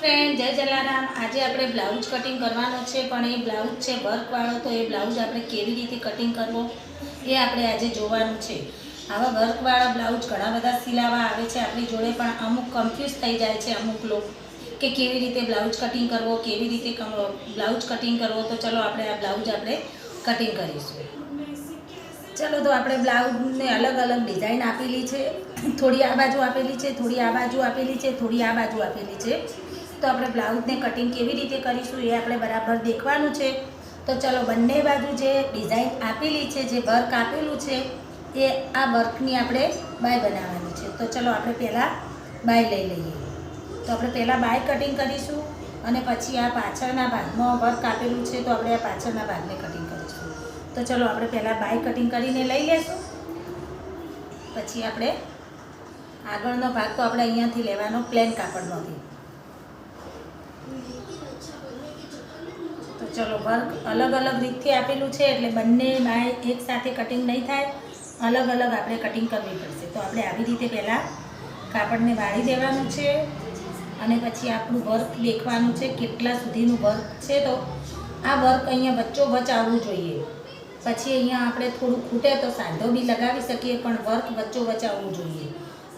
Friend જય જલારામ. આજે આપણે બ્લાઉઝ કટિંગ કરવાનો છે, પણ એ બ્લાઉઝ છે વર્કવાળો તો એ બ્લાઉઝ આપણે કેવી રીતે કટિંગ કરવો એ આપણે આજે જોવાનું છે. આવા વર્કવાળા બ્લાઉઝ ઘણા બધા સિલાવા આવે છે આપણી જોડે, પણ અમુક કન્ફ્યુઝ થઈ જાય છે અમુક લોકો કે કેવી રીતે બ્લાઉઝ કટિંગ કરવો, કેવી રીતે બ્લાઉઝ કટિંગ કરવો. તો ચલો આપણે આ બ્લાઉઝ આપણે કટિંગ કરીશું. ચલો તો આપણે બ્લાઉઝને અલગ અલગ ડિઝાઇન આપેલી છે. થોડી આ બાજુ આપેલી છે, થોડી આ બાજુ આપેલી છે, થોડી આ બાજુ આપેલી છે. તો આપણે બ્લાઉઝને કટિંગ કેવી રીતે કરીશું એ આપણે બરાબર દેખવાનું છે. તો ચલો બંને બાજુ જે ડિઝાઇન આપેલી છે, જે વર્ક આપેલું છે, એ આ વર્કની આપણે બાય બનાવવાની છે. તો ચલો આપણે પહેલાં બાય લઈ લઈએ. તો આપણે પહેલાં બાય કટિંગ કરીશું અને પછી આ પાછળના ભાગમાં વર્ક આપેલું છે, તો આપણે આ પાછળના ભાગને કટિંગ કરીશું. તો ચલો આપણે પહેલાં બાય કટિંગ કરીને લઈ લેશું. પછી આપણે આગળનો ભાગ તો આપણે અહીંયાથી લેવાનો પ્લેન કાપડમાંથી. ચલો, વર્ક અલગ અલગ રીતથી આપેલું છે એટલે બંને બાય એક સાથે કટિંગ નહીં થાય. અલગ અલગ આપણે કટિંગ કરવી પડશે. તો આપણે આવી રીતે પહેલાં કાપડને વાળી દેવાનું છે અને પછી આપણું વર્ક દેખવાનું છે, કેટલા સુધીનું વર્ક છે. તો આ વર્ક અહીંયા વચ્ચોવચ આવવું જોઈએ. પછી અહીંયા આપણે થોડું ખૂટે તો સાંધો બી લગાવી શકીએ, પણ વર્ક વચ્ચોવચ આવવું જોઈએ.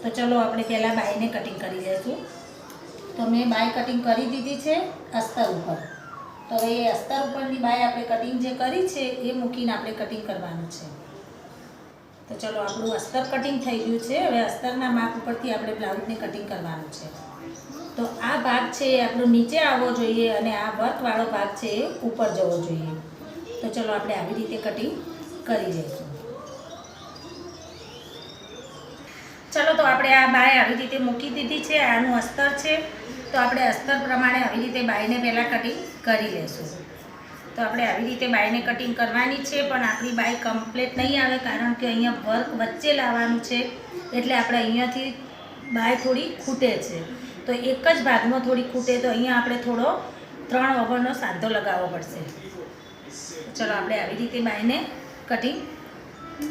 તો ચલો, આપણે પહેલાં બાયને કટિંગ કરી લઈશું તો મેં બાય કટિંગ કરી દીધી છે અસ્તર ઉપર. તો હવે એ અસ્તર ઉપરની બાય આપણે કટિંગ જે કરી છે, એ મૂકીને આપણે કટિંગ કરવાનું છે. તો ચલો, આપણું અસ્તર કટિંગ થઈ ગયું છે. હવે અસ્તરના માપ ઉપરથી આપણે બ્લાઉઝને કટિંગ કરવાનું છે. તો આ ભાગ છે એ આપણો નીચે આવવો જોઈએ અને આ વર્કવાળો ભાગ છે એ ઉપર જવો જોઈએ. તો ચલો, આપણે આવી રીતે કટિંગ કરી લઈશું. ચલો તો આપણે આ બાય આવી રીતે મૂકી દીધી છે, આનું અસ્તર છે. તો આપણે અસ્તર પ્રમાણે આવી રીતે બાયને પહેલાં કટિંગ કરી લઈશું તો આપણે આવી રીતે બાયને કટિંગ કરવાની છે, પણ આપણી બાય કમ્પ્લીટ નહીં આવે કારણ કે અહીંયા વર્ક વચ્ચે લાવવાનું છે. એટલે આપણે અહીંયાથી બાય થોડી ખૂટે છે. તો એક જ ભાગમાં થોડી ખૂટે, તો અહીંયા આપણે થોડો ત્રણ ઓવરનો સાંધો લગાવવો પડશે. ચલો આપણે આવી રીતે બાયને કટિંગ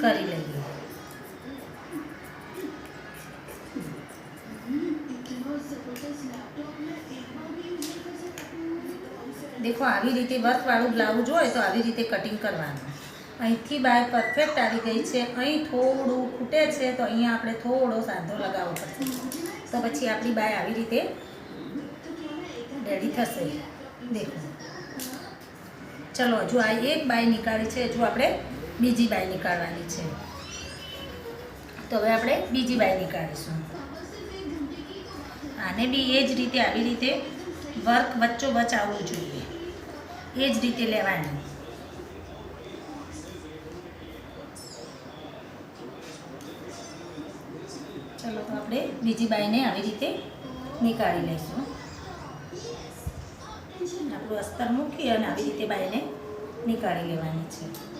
કરી લઈએ. દેખો, આવી રીતે વર્કવાળું બ્લાઉઝ હોય તો આવી રીતે કટિંગ કરવાનું. અહીંથી બાય પરફેક્ટ આવી ગઈ છે. અહીં થોડું ખૂટે છે તો અહીંયા આપણે થોડો સાંધો લગાવવો પડશે. તો પછી આપણી બાય આવી રીતે રેડી થશે. દેખો. ચલો, હજુ આ એક બાય નીકાળી છે. હજુ આપણે બીજી બાય નીકાળવાની છે. તો હવે આપણે બીજી બાય નીકાળીશું. આને બી એ જ રીતે આવી રીતે વર્ક વચ્ચો વચ આવવું જોઈએ. એ જ રીતે લેવાની. ચલો તો આપણે બીજી બાઈને આવી રીતે નીકાળી લઈશું. આપણું અસ્તર મૂકી અને આવી રીતે બાઈને નીકાળી લેવાની છે.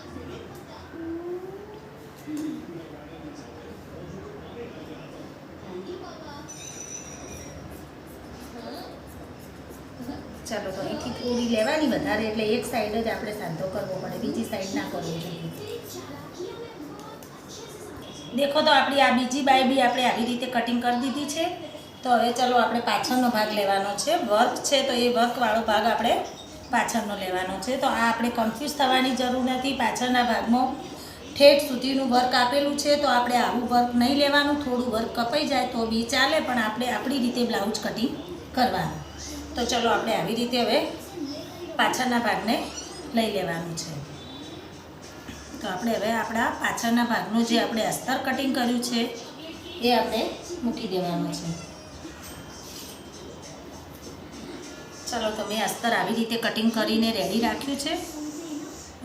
ચાલો તો અહીંથી થોડી લેવાની વધારે, એટલે એક સાઈડ જ આપણે સાંધો કરવો પડે, બીજી સાઈડ ના કરવો જોઈએ. દેખો તો આપણી આ બીજી બાય બી આપણે આવી રીતે કટિંગ કરી દીધી છે. તો હવે ચલો આપણે પાછળનો ભાગ લેવાનો છે. વર્ક છે તો એ વર્કવાળો ભાગ આપણે પાછળનો લેવાનો છે. તો આ આપણે કન્ફ્યુઝ થવાની જરૂર નથી. પાછળના ભાગમાં ઠેઠ સુધીનું વર્ક આપેલું છે. તો આપણે આવું વર્ક નહીં લેવાનું. થોડું વર્ક કપાઈ જાય તો બી ચાલે, પણ આપણે આપણી રીતે બ્લાઉઝ કટિંગ કરવાનું. તો ચલો આપણે આવી રીતે હવે પાછળના ભાગને લઈ લેવાનું છે. તો આપણે હવે આપણા પાછળના ભાગનું જે આપણે અસ્તર કટિંગ કર્યું છે, એ આપણે મૂકી દેવાનું છે. ચલો, તો મેં અસ્તર આવી રીતે કટિંગ કરીને રેડી રાખ્યું છે.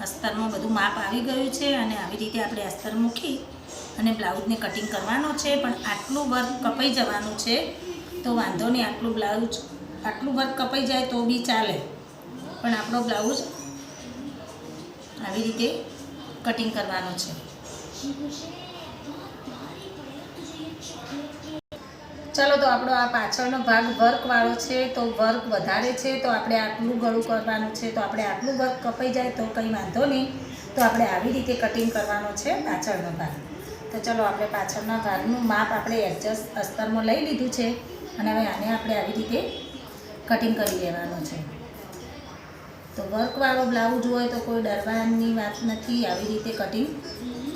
અસ્તરમાં બધું માપ આવી ગયું છે અને આવી રીતે આપણે અસ્તર મૂકી અને બ્લાઉઝને કટિંગ કરવાનો છે, પણ આટલું વર્ક કપાઈ જવાનું છે, તો વાંધો નહીં, આટલું બ્લાઉઝ આટલું વર્ક કપાઈ જાય તો બી ચાલે. પણ આપણો બ્લાઉઝ આવી રીતે કટિંગ કરવાનો છે. ચલો તો આપણો આ પાછળનો ભાગ વર્કવાળો છે તો વર્ક વધારે છે તો આપણે આટલું ગળું કરવાનું છે. તો આપણે આટલું વર્ક કપાઈ જાય તો કંઈ વાંધો નહીં. તો આપણે આવી રીતે કટિંગ કરવાનો છે પાછળનો ભાગ. તો ચલો આપણે પાછળના ભાગનું માપ આપણે એડજસ્ટ અસ્તરમાં લઈ લીધું છે. અને હવે આને આપણે આવી રીતે કટિંગ કરી લેવાનું છે. તો વર્કવાળો બ્લાઉઝ હોય તો કોઈ ડરવાની વાત નથી, આવી રીતે કટિંગ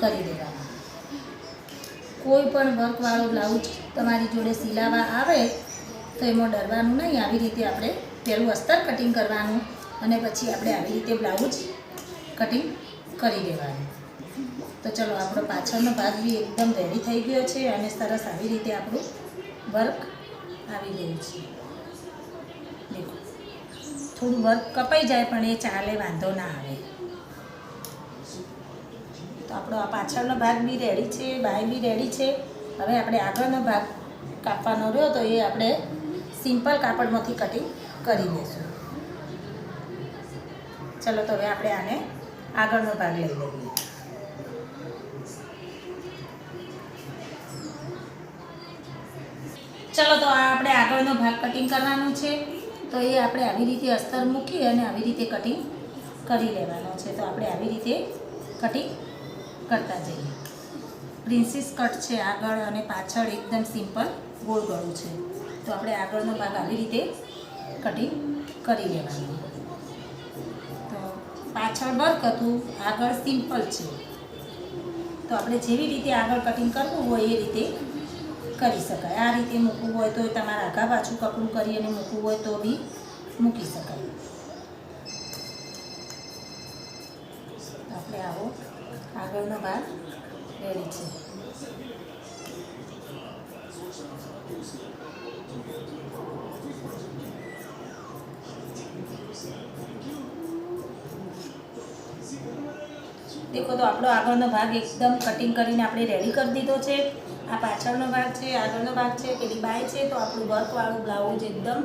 કરી દેવાનું. કોઈ પણ વર્કવાળો બ્લાઉઝ તમારી જોડે સિલાવા આવે, તો એમાં ડરવાનું નહીં, આવી રીતે આપણે પહેલું અસ્તર કટિંગ કરવાનું અને પછી આપણે આવી રીતે બ્લાઉઝ કટિંગ કરી દેવાનું. તો ચલો, આપણો પાછળનો ભાગ બી એકદમ રેડી થઈ ગયો છે અને સરસ આવી રીતે આપણું વર્ક આવી ગયું છે. થોડું વર્ક કપાઈ જાય, પણ એ ચાલે, વાંધો ના આવે. તો આપણો આ પાછળનો ભાગ બી રેડી છે, બાય બી રેડી છે. હવે આપણે આગળનો ભાગ કાપવાનો રહ્યો, તો એ આપણે સિમ્પલ કાપડમાંથી કટિંગ કરી દઈશું. ચલો, તો હવે આપણે આને આગળનો ભાગ લઈ લઈએ. ચલો, તો આ આપણે આગળનો ભાગ કટિંગ કરવાનો છે. તો એ આપણે આવી રીતે અસ્તર મૂકી અને આવી રીતે કટિંગ કરી લેવાનો છે. તો આપણે આવી રીતે કટિંગ કરતા જઈએ. પ્રિન્સીસ કટ છે આગળ અને પાછળ એકદમ સિમ્પલ ગોળ ગળું છે. તો આપણે આગળનો ભાગ આવી રીતે કટિંગ કરી લેવાનો. તો પાછળ વર્ક હતું, આગળ સિમ્પલ છે. તો આપણે જેવી રીતે આગળ કટિંગ કરવું હોય એ રીતે કરી શકાય. આ રીતે મૂકવું હોય તો તમારે આગા પાછું કપડું કરી અને મૂકવું હોય તો બી મૂકી શકાય. આપણે આવો. આગળનો ભાગ રેડી છે. દેખો તો આપણો આગળનો ભાગ એકદમ કટિંગ કરીને આપણે રેડી કરી દીધો છે. આ પાછળનો ભાગ છે, આગળનો ભાગ છે, પેલી બાય છે, તો આપણું વર્કવાળું બ્લાઉઝ એકદમ,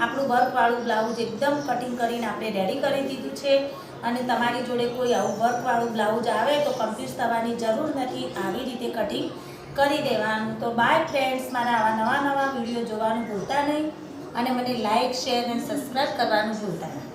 આપણું વર્કવાળું બ્લાઉઝ એકદમ કટિંગ કરીને આપણે રેડી કરી દીધું છે. અને તમારી જોડે કોઈ આવું વર્કવાળું બ્લાઉઝ આવે તો કન્ફ્યુઝ થવાની જરૂર નથી, આવી રીતે કટિંગ કરી દેવાનું. તો બાય ફ્રેન્ડ્સ મારા આવા નવા નવા વીડિયો જોવાનું ભૂલતા નહીં. અને મને લાઇક શેર અને સબસ્ક્રાઈબ કરવાનું ભૂલતા નહીં.